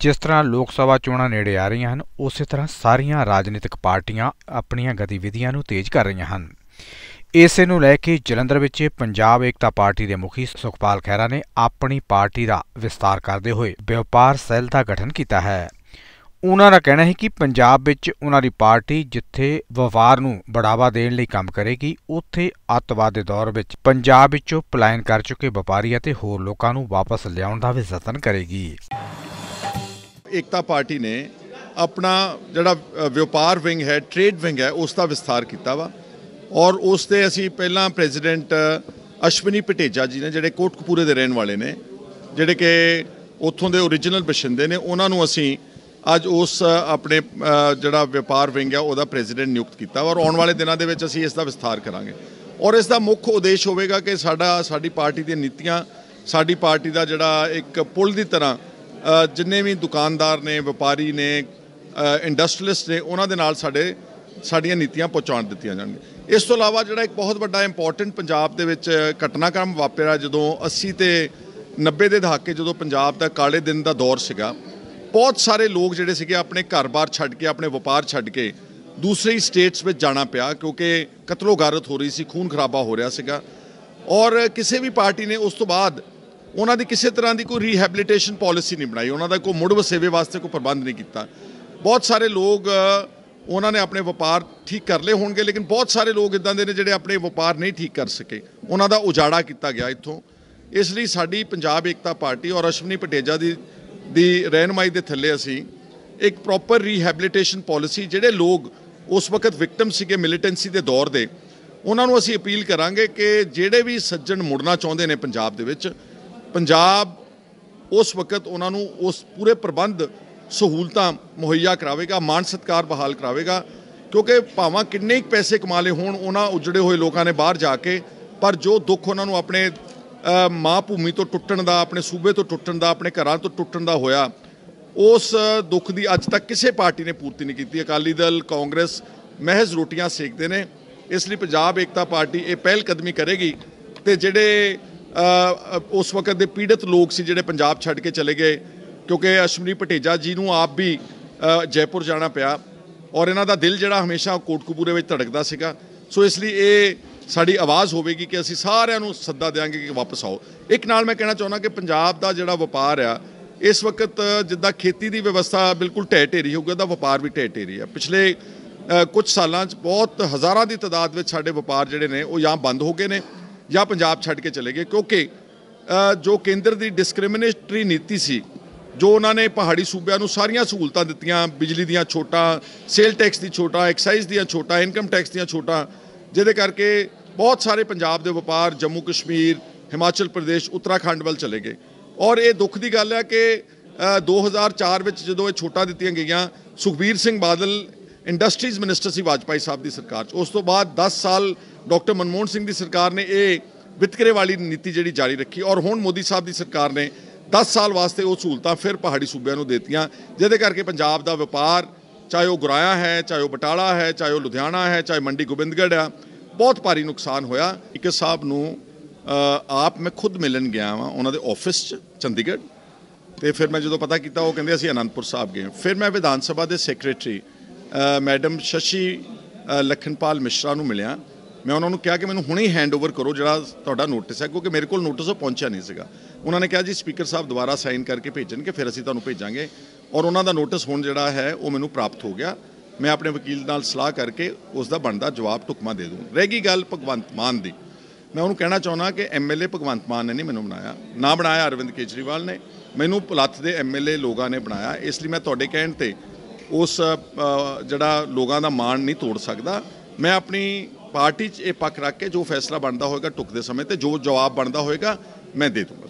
ਜਿਸ ਤਰ੍ਹਾਂ ਲੋਕ ਸਭਾ ਚੋਣਾਂ ਨੇੜੇ ਆ ਰਹੀਆਂ ਹਨ, ਉਸੇ ਤਰ੍ਹਾਂ ਸਾਰੀਆਂ ਰਾਜਨੀਤਿਕ ਪਾਰਟੀਆਂ ਆਪਣੀਆਂ ਗਤੀਵਿਧੀਆਂ ਨੂੰ ਤੇਜ਼ ਕਰ ਰਹੀਆਂ ਹਨ। ਇਸੇ ਨੂੰ ਲੈ ਕੇ ਜਲੰਧਰ ਵਿੱਚ ਪੰਜਾਬ ਏਕਤਾ ਪਾਰਟੀ ਦੇ ਮੁਖੀ ਸੁਖਪਾਲ ਖਹਿਰਾ ਨੇ ਆਪਣੀ ਪਾਰਟੀ ਦਾ ਵਿਸਤਾਰ ਕਰਦੇ ਹੋਏ ਵਪਾਰ ਸੈੱਲ ਦਾ ਗਠਨ ਕੀਤਾ ਹੈ। ਉਹਨਾਂ ਦਾ ਕਹਿਣਾ ਹੈ ਕਿ ਪੰਜਾਬ ਵਿੱਚ ਉਹਨਾਂ ਦੀ ਪਾਰਟੀ ਜਿੱਥੇ ਵਪਾਰ ਨੂੰ ਬੜਾਵਾ ਦੇਣ ਲਈ ਕੰਮ ਕਰੇਗੀ, ਉੱਥੇ ਅੱਤਵਾਦ ਦੇ ਦੌਰ ਵਿੱਚ ਪੰਜਾਬ ਵਿੱਚੋਂ ਪਲਾਇਨ ਕਰ ਚੁੱਕੇ ਵਪਾਰੀ ਅਤੇ ਹੋਰ ਲੋਕਾਂ ਨੂੰ ਵਾਪਸ ਲਿਆਉਣ ਦਾ ਵੀ ਯਤਨ ਕਰੇਗੀ। ਏਕਤਾ ਪਾਰਟੀ ਨੇ ਆਪਣਾ ਜਿਹੜਾ ਵਪਾਰ ਵਿੰਗ ਹੈ, ਟ੍ਰੇਡ ਵਿੰਗ ਹੈ, ਉਸ ਦਾ ਵਿਸਥਾਰ ਕੀਤਾ ਵਾ। ਔਰ ਉਸ ਤੇ ਅਸੀਂ ਪਹਿਲਾਂ ਪ੍ਰੈਜ਼ੀਡੈਂਟ ਅਸ਼ਵਨੀ ਪਟੇਜਾ ਜੀ ਨੇ, ਜਿਹੜੇ ਕੋਟਕਪੂਰੇ ਦੇ ਰਹਿਣ ਵਾਲੇ ਨੇ, ਜਿਹੜੇ ਕਿ ਉੱਥੋਂ ਦੇ ਓਰੀਜਨਲ ਬਸ਼ਿੰਦੇ ਨੇ, ਉਹਨਾਂ ਨੂੰ ਅਸੀਂ ਅੱਜ ਉਸ ਆਪਣੇ ਜਿਹੜਾ ਵਪਾਰ ਵਿੰਗ ਹੈ, ਉਹਦਾ ਪ੍ਰੈਜ਼ੀਡੈਂਟ ਨਿਯੁਕਤ ਕੀਤਾ ਔਰ ਆਉਣ ਵਾਲੇ ਦਿਨਾਂ ਦੇ ਵਿੱਚ ਅਸੀਂ ਇਸ ਦਾ ਵਿਸਥਾਰ ਕਰਾਂਗੇ। ਔਰ ਇਸ ਦਾ ਮੁੱਖ ਉਦੇਸ਼ ਹੋਵੇਗਾ ਕਿ ਸਾਡਾ, ਸਾਡੀ ਪਾਰਟੀ ਦੀਆਂ ਨੀਤੀਆਂ, ਸਾਡੀ ਪਾਰਟੀ ਦਾ ਜਿਹੜਾ ਇੱਕ ਪੁਲ ਦੀ ਤਰ੍ਹਾਂ ਜਿੰਨੇ ਵੀ ਦੁਕਾਨਦਾਰ ਨੇ, ਵਪਾਰੀ ਨੇ ਇੰਡਸਟਰੀਲਿਸਟ ਨੇ, ਉਹਨਾਂ ਦੇ ਨਾਲ ਸਾਡੇ, ਸਾਡੀਆਂ ਨੀਤੀਆਂ ਪਹੁੰਚਾਉਣ ਦਿੱਤੀਆਂ ਜਾਣਗੀਆਂ। ਇਸ ਤੋਂ ਇਲਾਵਾ ਜਿਹੜਾ ਇੱਕ ਬਹੁਤ ਵੱਡਾ ਇੰਪੋਰਟੈਂਟ ਪੰਜਾਬ ਦੇ ਵਿੱਚ ਘਟਨਾਕ੍ਰਮ ਵਾਪਰਿਆ, ਜਦੋਂ 80 ਤੇ 90 ਦੇ ਦਹਾਕੇ ਜਦੋਂ ਪੰਜਾਬ ਦਾ ਕਾਲੇ ਦਿਨ ਦਾ ਦੌਰ ਸੀਗਾ, ਬਹੁਤ ਸਾਰੇ ਲੋਕ ਜਿਹੜੇ ਸੀਗੇ ਆਪਣੇ ਘਰ-ਬਾਰ ਛੱਡ ਕੇ, ਆਪਣੇ ਵਪਾਰ ਛੱਡ ਕੇ ਦੂਸਰੀ ਸਟੇਟਸ ਵਿੱਚ ਜਾਣਾ ਪਿਆ, ਕਿਉਂਕਿ ਕਤਲੋ ਗਾਰਤ ਹੋ ਰਹੀ ਸੀ, ਖੂਨ ਖਰਾਬਾ ਹੋ ਰਿਹਾ ਸੀਗਾ। ਔਰ ਕਿਸੇ ਵੀ ਪਾਰਟੀ ਨੇ ਉਸ ਤੋਂ ਬਾਅਦ ਉਹਨਾਂ ਦੀ ਕਿਸੇ ਤਰ੍ਹਾਂ ਦੀ ਕੋਈ ਰੀਹੈਬਿਲਿਟੇਸ਼ਨ ਪਾਲਿਸੀ ਨਹੀਂ ਬਣਾਈ। ਉਹਨਾਂ ਦਾ ਕੋਈ ਮੁੜ ਵਸੇਵੇ ਵਾਸਤੇ ਕੋਈ ਪ੍ਰਬੰਧ ਨਹੀਂ ਕੀਤਾ। ਬਹੁਤ ਸਾਰੇ ਲੋਕ ਉਹਨਾਂ ਨੇ ਆਪਣੇ ਵਪਾਰ ਠੀਕ ਕਰ ਲਏ ਹੋਣਗੇ, ਲੇਕਿਨ ਬਹੁਤ ਸਾਰੇ ਲੋਕ ਇਦਾਂ ਦੇ ਨੇ ਜਿਹੜੇ ਆਪਣੇ ਵਪਾਰ ਨਹੀਂ ਠੀਕ ਕਰ ਸਕੇ। ਉਹਨਾਂ ਦਾ ਉਜਾੜਾ ਕੀਤਾ ਗਿਆ ਇੱਥੋਂ। ਇਸ ਲਈ ਸਾਡੀ ਪੰਜਾਬ ਏਕਤਾ ਪਾਰਟੀ ਔਰ ਅਸ਼ਵਨੀ ਪਟੇਜਾ ਦੀ ਦੀ ਰਹਿਨਮਾਈ ਦੇ ਥੱਲੇ ਅਸੀਂ ਇੱਕ ਪ੍ਰੋਪਰ ਰੀਹੈਬਿਲਿਟੇਸ਼ਨ ਪਾਲਿਸੀ ਜਿਹੜੇ ਲੋਕ ਉਸ ਵਕਤ ਵਿਕਟਮ ਸੀਗੇ ਮਿਲੀਟੈਂਸੀ ਦੇ ਦੌਰ ਦੇ, ਉਹਨਾਂ ਨੂੰ ਅਸੀਂ ਅਪੀਲ ਕਰਾਂਗੇ ਕਿ ਜਿਹੜੇ ਵੀ ਸੱਜਣ ਮੁੜਨਾ ਚਾਹੁੰਦੇ ਨੇ ਪੰਜਾਬ ਦੇ ਵਿੱਚ ਪੰਜਾਬ ਉਸ ਵਕਤ ਉਹਨਾਂ ਨੂੰ ਉਸ ਪੂਰੇ ਪ੍ਰਬੰਧ, ਸਹੂਲਤਾਂ ਮੁਹੱਈਆ ਕਰਾਵੇਗਾ ਮਾਨ ਸਤਕਾਰ ਬਹਾਲ ਕਰਾਵੇਗਾ, ਕਿਉਂਕਿ ਭਾਵਾਂ ਕਿੰਨੇ ਹੀ ਪੈਸੇ ਕਮਾ ਲਏ ਹੋਣ, ਉਹਨਾਂ ਉਜੜੇ ਹੋਏ ਲੋਕਾਂ ਨੇ ਬਾਹਰ ਜਾ ਕੇ, ਪਰ ਜੋ ਦੁੱਖ ਉਹਨਾਂ ਨੂੰ ਆਪਣੇ ਮਾਂ ਭੂਮੀ ਤੋਂ ਟੁੱਟਣ ਦਾ, ਆਪਣੇ ਸੂਬੇ ਤੋਂ ਟੁੱਟਣ ਦਾ, ਆਪਣੇ ਘਰਾਂ ਤੋਂ ਟੁੱਟਣ ਦਾ ਹੋਇਆ, ਉਸ ਦੁੱਖ ਦੀ ਅੱਜ ਤੱਕ ਕਿਸੇ ਪਾਰਟੀ ਨੇ ਪੂਰਤੀ ਨਹੀਂ ਕੀਤੀ। ਅਕਾਲੀ ਦਲ, ਕਾਂਗਰਸ ਮਹਿਜ਼ ਰੋਟੀਆਂ ਸੇਕਦੇ ਨੇ, ਇਸ ਲਈ ਪੰਜਾਬ ਏਕਤਾ ਪਾਰਟੀ ਇਹ ਪਹਿਲ ਕਦਮੀ ਕਰੇਗੀ ਤੇ ਜਿਹੜੇ ਉਸ ਵਕਤ ਦੇ ਪੀੜਤ ਲੋਕ ਸੀ ਜਿਹੜੇ ਪੰਜਾਬ ਛੱਡ ਕੇ ਚਲੇ ਗਏ ਕਿਉਂਕਿ ਅਸ਼ਮਨੀ ਪਟੇਜਾ ਜੀ ਨੂੰ ਆਪ ਵੀ ਜੈਪੁਰ ਜਾਣਾ ਪਿਆ ਔਰ ਇਹਨਾਂ ਦਾ ਦਿਲ ਜਿਹੜਾ ਹਮੇਸ਼ਾ ਕੋਟਕਪੂਰੇ ਵਿੱਚ ਧੜਕਦਾ ਸੀਗਾ। ਸੋ ਇਸ ਲਈ ਇਹ ਸਾਡੀ ਆਵਾਜ਼ ਹੋਵੇਗੀ ਕਿ ਅਸੀਂ ਸਾਰਿਆਂ ਨੂੰ ਸੱਦਾ ਦੇਵਾਂਗੇ ਕਿ ਵਾਪਸ ਆਓ। ਇੱਕ ਨਾਲ ਮੈਂ ਕਹਿਣਾ ਚਾਹੁੰਦਾ ਕਿ ਪੰਜਾਬ ਦਾ ਜਿਹੜਾ ਵਪਾਰ ਆ ਇਸ ਵਕਤ ਜਿੱਦਾਂ ਖੇਤੀ ਦੀ ਵਿਵਸਥਾ ਬਿਲਕੁਲ ਢਹਿ ਢੇਰੀ ਹੋ ਗਈ ਉਹਦਾ ਵਪਾਰ ਵੀ ਢਹਿ ਢੇਰੀ ਆ। ਪਿਛਲੇ ਅ, ਕੁਝ ਸਾਲਾਂ 'ਚ ਬਹੁਤ ਹਜ਼ਾਰਾਂ ਦੀ ਤਾਦਾਦ ਵਿੱਚ ਸਾਡੇ ਵਪਾਰ ਜਿਹੜੇ ਨੇ ਉਹ ਜਾਂ ਬੰਦ ਹੋ ਗਏ ਨੇ ਜਾਂ ਪੰਜਾਬ ਛੱਡ ਕੇ ਚਲੇ ਗਏ ਕਿਉਂਕਿ ਜੋ ਕੇਂਦਰ ਦੀ ਡਿਸਕ੍ਰਿਮੀਨੇਟਰੀ ਨੀਤੀ ਸੀ ਜੋ ਉਹਨਾਂ ਨੇ ਪਹਾੜੀ ਸੂਬਿਆਂ ਨੂੰ ਸਾਰੀਆਂ ਸਹੂਲਤਾਂ ਦਿੱਤੀਆਂ ਬਿਜਲੀ ਦੀਆਂ ਛੋਟਾਂ ਸੇਲ ਟੈਕਸ ਦੀ ਛੋਟਾਂ ਐਕਸਾਈਜ਼ ਦੀਆਂ ਛੋਟਾਂ ਇਨਕਮ ਟੈਕਸ ਦੀਆਂ ਛੋਟਾਂ ਜਿਹਦੇ ਕਰਕੇ ਬਹੁਤ ਸਾਰੇ ਪੰਜਾਬ ਦੇ ਵਪਾਰ ਜੰਮੂ ਕਸ਼ਮੀਰ ਹਿਮਾਚਲ ਪ੍ਰਦੇਸ਼ ਉੱਤਰਾਖੰਡ ਵੱਲ ਚਲੇ ਗਏ। ਔਰ ਇਹ ਦੁੱਖ ਦੀ ਗੱਲ ਹੈ ਕਿ ਅ, 2004 ਵਿੱਚ ਜਦੋਂ ਇਹ ਛੋਟਾਂ ਦਿੱਤੀਆਂ ਗਈਆਂ ਸੁਖਬੀਰ ਸਿੰਘ ਬਾਦਲ ਇੰਡਸਟਰੀਜ਼ ਮਿਨਿਸਟਰ ਸੀ ਵਾਜਪਾਈ ਸਾਹਿਬ ਦੀ ਸਰਕਾਰ 'ਚ। ਉਸ ਤੋਂ ਬਾਅਦ 10 ਸਾਲ ਡਾਕਟਰ ਮਨਮੋਹਨ ਸਿੰਘ ਦੀ ਸਰਕਾਰ ਨੇ ਇਹ ਵਿਤਕਰੇ ਵਾਲੀ ਨੀਤੀ ਜਿਹੜੀ ਜਾਰੀ ਰੱਖੀ ਔਰ ਹੁਣ ਮੋਦੀ ਸਾਹਿਬ ਦੀ ਸਰਕਾਰ ਨੇ 10 ਸਾਲ ਵਾਸਤੇ ਉਹ ਸਹੂਲਤਾਂ ਫਿਰ ਪਹਾੜੀ ਸੂਬਿਆਂ ਨੂੰ ਦਿੱਤੀਆਂ, ਜਿਹਦੇ ਕਰਕੇ ਪੰਜਾਬ ਦਾ ਵਪਾਰ ਚਾਹੇ ਉਹ ਗੁਰਾਇਆ ਹੈ, ਚਾਹੇ ਉਹ ਬਟਾਲਾ ਹੈ, ਚਾਹੇ ਉਹ ਲੁਧਿਆਣਾ ਹੈ, ਚਾਹੇ ਮੰਡੀ ਗੋਬਿੰਦਗੜ੍ਹ ਆ, ਬਹੁਤ ਭਾਰੀ ਨੁਕਸਾਨ ਹੋਇਆ। ਇੱਕ ਸਾਹਿਬ ਨੂੰ ਆਪ ਮੈਂ ਖੁਦ ਮਿਲਣ ਗਿਆ ਵਾਂ ਉਹਨਾਂ ਦੇ ਆਫਿਸ 'ਚ, ਚੰਡੀਗੜ੍ਹ। ਤੇ ਫਿਰ ਮੈਂ ਜਦੋਂ ਪਤਾ ਕੀਤਾ, ਉਹ ਕਹਿੰਦੇ ਅਸੀਂ ਅਨੰਦਪੁਰ ਸਾਹਿਬ ਗਏ। ਫਿਰ ਮੈਂ ਵਿਧਾਨ ਸਭਾ ਦੇ ਸੈਕਟਰੀ ਮੈਡਮ ਸ਼ਸ਼ੀ ਅ, ਲਖਨਪਾਲ ਮਿਸ਼ਰਾ ਨੂੰ ਮਿਲਿਆ। ਮੈਂ ਉਹਨਾਂ ਨੂੰ ਕਿਹਾ ਕਿ ਮੈਨੂੰ ਹੁਣੇ ਹੀ ਹੈਂਡਓਵਰ ਕਰੋ ਜਿਹੜਾ ਤੁਹਾਡਾ ਨੋਟਿਸ ਹੈ ਕਿਉਂਕਿ ਮੇਰੇ ਕੋਲ ਨੋਟਿਸ ਉਹ ਪਹੁੰਚਿਆ ਨਹੀਂ ਸੀਗਾ। ਉਹਨਾਂ ਨੇ ਕਿਹਾ ਜੀ ਸਪੀਕਰ ਸਾਹਿਬ ਦੁਬਾਰਾ ਸਾਈਨ ਕਰਕੇ ਭੇਜਣਗੇ ਫਿਰ ਅਸੀਂ ਤੁਹਾਨੂੰ ਭੇਜਾਂਗੇ। ਔਰ ਉਹਨਾਂ ਦਾ ਨੋਟਿਸ ਹੁਣ ਜਿਹੜਾ ਹੈ ਉਹ ਮੈਨੂੰ ਪ੍ਰਾਪਤ ਹੋ ਗਿਆ। ਮੈਂ ਆਪਣੇ ਵਕੀਲ ਨਾਲ ਸਲਾਹ ਕਰਕੇ ਉਸ ਦਾ ਬਣਦਾ ਜਵਾਬ ਟੁਕਮਾ ਦੇ ਦੂੰ। ਰਹਿ ਗਈ ਗੱਲ ਭਗਵੰਤ ਮਾਨ ਦੀ। ਮੈਂ ਉਹਨੂੰ ਕਹਿਣਾ ਚਾਹੁੰਦਾ ਕਿ ਐਮਐਲਏ ਭਗਵੰਤ ਮਾਨ ਨੇ ਨਹੀਂ ਮੈਨੂੰ ਬਣਾਇਆ। ਨਾ ਬਣਾਇਆ ਅਰਵਿੰਦ ਕੇਜਰੀਵਾਲ ਨੇ। ਮੈਨੂੰ ਪੁਲੱਥ ਦੇ ਐਮਐਲਏ ਲੋਕਾਂ ਨੇ ਬਣਾਇਆ। ਇਸ ਲਈ ਮੈਂ ਤੁਹਾਡੇ ਕਹਿਣ ਤੇ ਉਸ ਜਿਹੜਾ ਲੋਕਾਂ ਦਾ ਮਾਣ ਨਹੀਂ ਤੋੜ ਸਕਦਾ। ਮੈਂ ਆਪਣੀ ਪਾਰਟੀ 'ਚ ਇਹ ਪੱਖ ਰੱਖ ਕੇ ਜੋ ਫੈਸਲਾ ਬਣਦਾ ਹੋਏਗਾ ਟੁਕਦੇ ਸਮੇਂ ਤੇ, ਜੋ ਜਵਾਬ ਬਣਦਾ ਹੋਏਗਾ, ਮੈਂ ਦੇ ਦੂੰਗਾ।